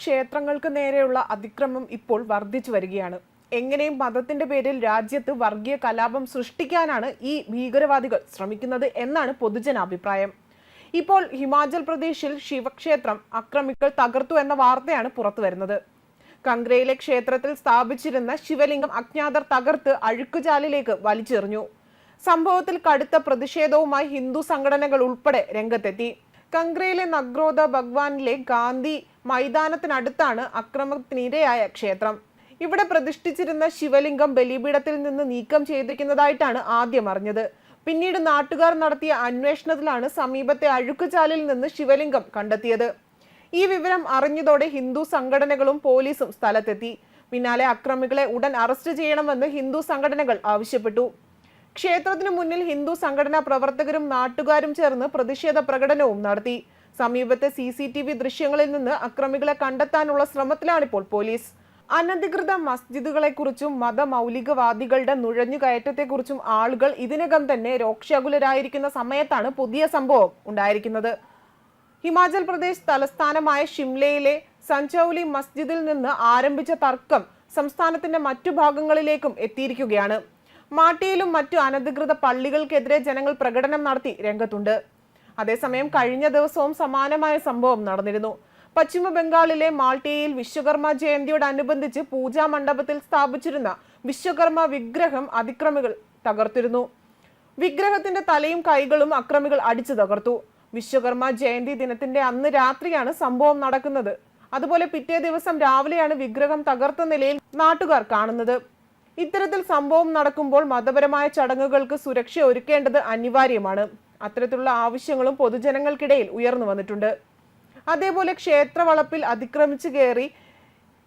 ക്ഷേത്രങ്ങൾക്ക് നേരെയുള്ള അതിക്രമം ഇപ്പോൾ വർദ്ധിച്ചു വരികയാണ്. എങ്ങനെയും മതത്തിന്റെ പേരിൽ രാജ്യത്ത് വർഗീയ കലാപം സൃഷ്ടിക്കാനാണ് ഈ ഭീകരവാദികൾ ശ്രമിക്കുന്നത് എന്നാണ് പൊതുജനാഭിപ്രായം. ഇപ്പോൾ ഹിമാചൽ പ്രദേശിൽ ശിവക്ഷേത്രം അക്രമികൾ തകർത്തു എന്ന വാർത്തയാണ് പുറത്തു വരുന്നത് കങ്കരയിലെ ക്ഷേത്രത്തിൽ സ്ഥാപിച്ചിരുന്ന ശിവലിംഗം അജ്ഞാതർ തകർത്ത് അഴുക്കുചാലിലേക്ക് വലിച്ചെറിഞ്ഞു. സംഭവത്തിൽ കടുത്ത പ്രതിഷേധവുമായി ഹിന്ദു സംഘടനകൾ ഉൾപ്പെടെ രംഗത്തെത്തി. കംഗ്രയിലെ നഗ്രോദ ഭഗവാനിലെ ഗാന്ധി മൈതാനത്തിനടുത്താണ് അക്രമത്തിനിരയായ ക്ഷേത്രം. ഇവിടെ പ്രതിഷ്ഠിച്ചിരുന്ന ശിവലിംഗം ബലിപീഠത്തിൽ നിന്ന് നീക്കം ചെയ്തിരിക്കുന്നതായിട്ടാണ് ആദ്യം അറിഞ്ഞത്. പിന്നീട് നാട്ടുകാർ നടത്തിയ അന്വേഷണത്തിലാണ് സമീപത്തെ അഴുക്കുചാലിൽ നിന്ന് ശിവലിംഗം കണ്ടെത്തിയത്. ഈ വിവരം അറിഞ്ഞതോടെ ഹിന്ദു സംഘടനകളും പോലീസും സ്ഥലത്തെത്തി. പിന്നാലെ അക്രമികളെ ഉടൻ അറസ്റ്റ് ചെയ്യണമെന്ന് ഹിന്ദു സംഘടനകൾ ആവശ്യപ്പെട്ടു. ക്ഷേത്രത്തിനു മുന്നിൽ ഹിന്ദു സംഘടനാ പ്രവർത്തകരും നാട്ടുകാരും ചേർന്ന് പ്രതിഷേധ പ്രകടനവും നടത്തി. സമീപത്തെ സി സി ടി വി ദൃശ്യങ്ങളിൽ നിന്ന് അക്രമികളെ കണ്ടെത്താനുള്ള ശ്രമത്തിലാണിപ്പോൾ പോലീസ്. അനധികൃത മസ്ജിദുകളെക്കുറിച്ചും മതമൗലികവാദികളുടെ നുഴഞ്ഞുകയറ്റത്തെക്കുറിച്ചും ആളുകൾ ഇതിനകം തന്നെ രോക്ഷാകുലരായിരിക്കുന്ന സമയത്താണ് പുതിയ സംഭവം ഉണ്ടായിരിക്കുന്നത്. ഹിമാചൽ പ്രദേശ് തലസ്ഥാനമായ ഷിംലയിലെ സഞ്ചൌലി മസ്ജിദിൽ നിന്ന് ആരംഭിച്ച തർക്കം സംസ്ഥാനത്തിന്റെ മറ്റു ഭാഗങ്ങളിലേക്കും എത്തിയിരിക്കുകയാണ്. മാട്ടിയിലും മറ്റു അനധികൃത പള്ളികൾക്കെതിരെ ജനങ്ങൾ പ്രകടനം നടത്തി രംഗത്തുണ്ട്. അതേസമയം കഴിഞ്ഞ ദിവസവും സമാനമായ സംഭവം നടന്നിരുന്നു. പശ്ചിമ ബംഗാളിലെ മാൾട്ടിയയിൽ വിശ്വകർമ്മ ജയന്തിയോടനുബന്ധിച്ച് പൂജാ മണ്ഡപത്തിൽ സ്ഥാപിച്ചിരുന്ന വിശ്വകർമ്മ വിഗ്രഹം അതിക്രമികൾ തകർത്തിരുന്നു. വിഗ്രഹത്തിന്റെ തലയും കൈകളും അക്രമികൾ അടിച്ചു തകർത്തു. വിശ്വകർമ്മ ജയന്തി ദിനത്തിന്റെ അന്ന് രാത്രിയാണ് സംഭവം നടക്കുന്നത്. അതുപോലെ പിറ്റേ ദിവസം രാവിലെയാണ് വിഗ്രഹം തകർത്ത നിലയിൽ നാട്ടുകാർ കാണുന്നത്. ഇത്തരത്തിൽ സംഭവം നടക്കുമ്പോൾ മതപരമായ ചടങ്ങുകൾക്ക് സുരക്ഷ ഒരുക്കേണ്ടത് അനിവാര്യമാണ്. അത്തരത്തിലുള്ള ആവശ്യങ്ങളും പൊതുജനങ്ങൾക്കിടയിൽ ഉയർന്നു വന്നിട്ടുണ്ട്. അതേപോലെ ക്ഷേത്രവളപ്പിൽ അതിക്രമിച്ചു കയറി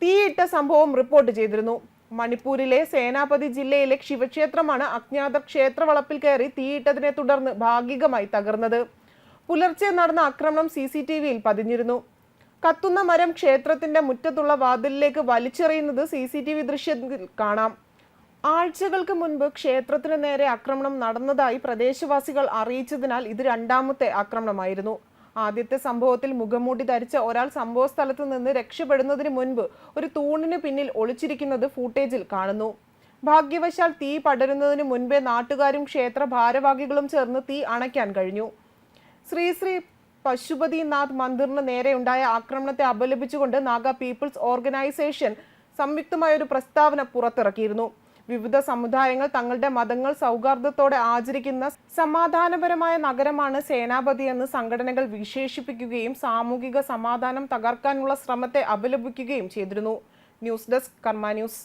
തീയിട്ട സംഭവം റിപ്പോർട്ട് ചെയ്തിരുന്നു. മണിപ്പൂരിലെ സേനാപതി ജില്ലയിലെ ശിവക്ഷേത്രമാണ് അജ്ഞാതർ ക്ഷേത്രവളപ്പിൽ കയറി തീയിട്ടതിനെ തുടർന്ന് ഭാഗികമായി തകർന്നത്. പുലർച്ചെ നടന്ന ആക്രമണം സി സി ടി വിയിൽ പതിഞ്ഞിരുന്നു. കത്തുന്ന മരം ക്ഷേത്രത്തിന്റെ മുറ്റത്തുള്ള വാതിലിലേക്ക് വലിച്ചെറിയുന്നത് സി സി ടി വി ദൃശ്യത്തിൽ കാണാം. ആഴ്ചകൾക്ക് മുൻപ് ക്ഷേത്രത്തിന് നേരെ ആക്രമണം നടന്നതായി പ്രദേശവാസികൾ അറിയിച്ചതിനാൽ ഇത് രണ്ടാമത്തെ ആക്രമണമായിരുന്നു. ആദ്യത്തെ സംഭവത്തിൽ മുഖംമൂടി ധരിച്ച ഒരാൾ സംഭവ സ്ഥലത്ത് നിന്ന് രക്ഷപ്പെടുന്നതിന് മുൻപ് ഒരു തൂണിന് പിന്നിൽ ഒളിച്ചിരിക്കുന്നത് ഫൂട്ടേജിൽ കാണുന്നു. ഭാഗ്യവശാൽ തീ പടരുന്നതിന് മുൻപേ നാട്ടുകാരും ക്ഷേത്ര ഭാരവാഹികളും ചേർന്ന് തീ അണയ്ക്കാൻ കഴിഞ്ഞു. ശ്രീ ശ്രീ പശുപതിനാഥ് മന്ദിറിന് നേരെയുണ്ടായ ആക്രമണത്തെ അപലപിച്ചുകൊണ്ട് നാഗ പീപ്പിൾസ് ഓർഗനൈസേഷൻ സംയുക്തമായ ഒരു പ്രസ്താവന പുറത്തിറക്കിയിരുന്നു. വിവിധ സമുദായങ്ങൾ തങ്ങളുടെ മതങ്ങൾ സൗഹാർദ്ദത്തോടെ ആചരിക്കുന്ന സമാധാനപരമായ നഗരമാണ് സേനാപതി എന്ന് സംഘടനകൾ വിശേഷിപ്പിക്കുകയും സാമൂഹിക സമാധാനം തകർക്കാനുള്ള ശ്രമത്തെ അപലപിക്കുകയും ചെയ്തിരുന്നു. News desk Karma news.